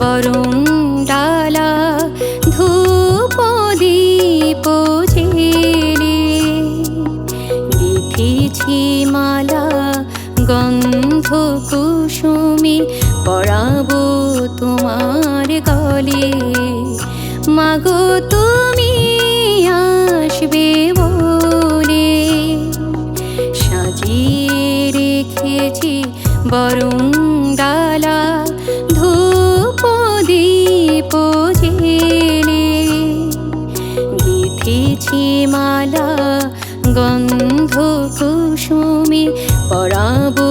বরং ডালা ধূপ দীপ জেলে গেথেছি মালা, গন্ধ কুসুমি পরাবো তোমার গলে। মাগো, তুমি আসবে বলে সাজিয়ে রেখেছি, বরং ডালা গেথেছি মালা গন্ধ কুসুমি পরাবো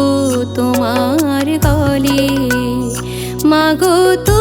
তোমার গলে। মাগো তুমি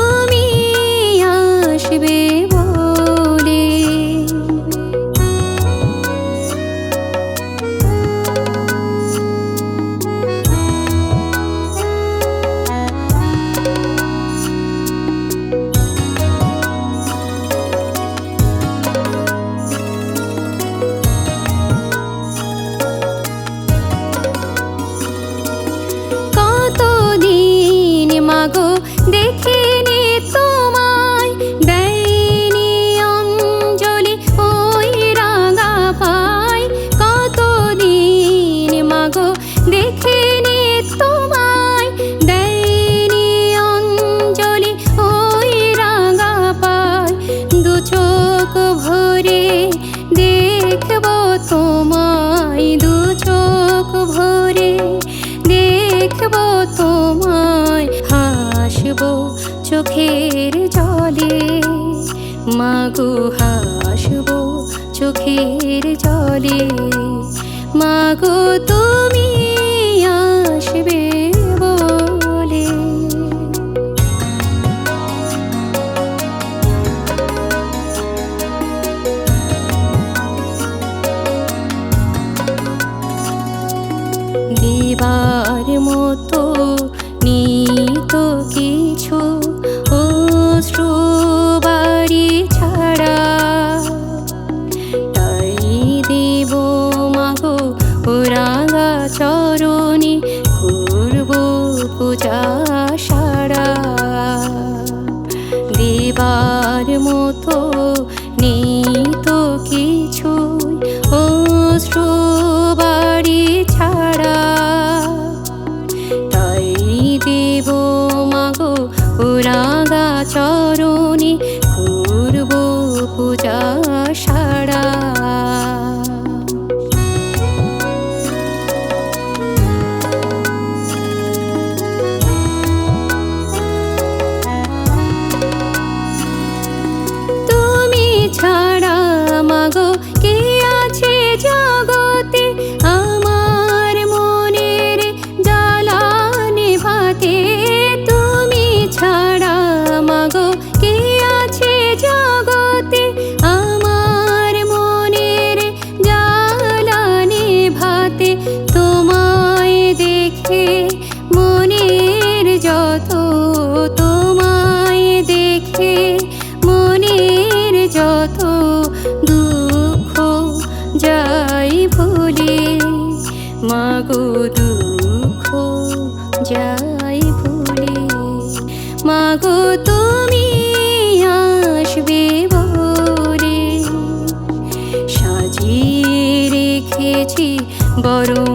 হাসবো চোখের জলে। মাগো হাসব চোখের জলে। মাগো তুমি দেবার মতো নেই তো কিছু অশ্রু বাড়ি ছাড়া। তাই দেব মাগো রাগা চরণে করব পূজা যাই ভুলে। মাগো তুমি আসবে বলে সাজিয়ে রেখেছি বরং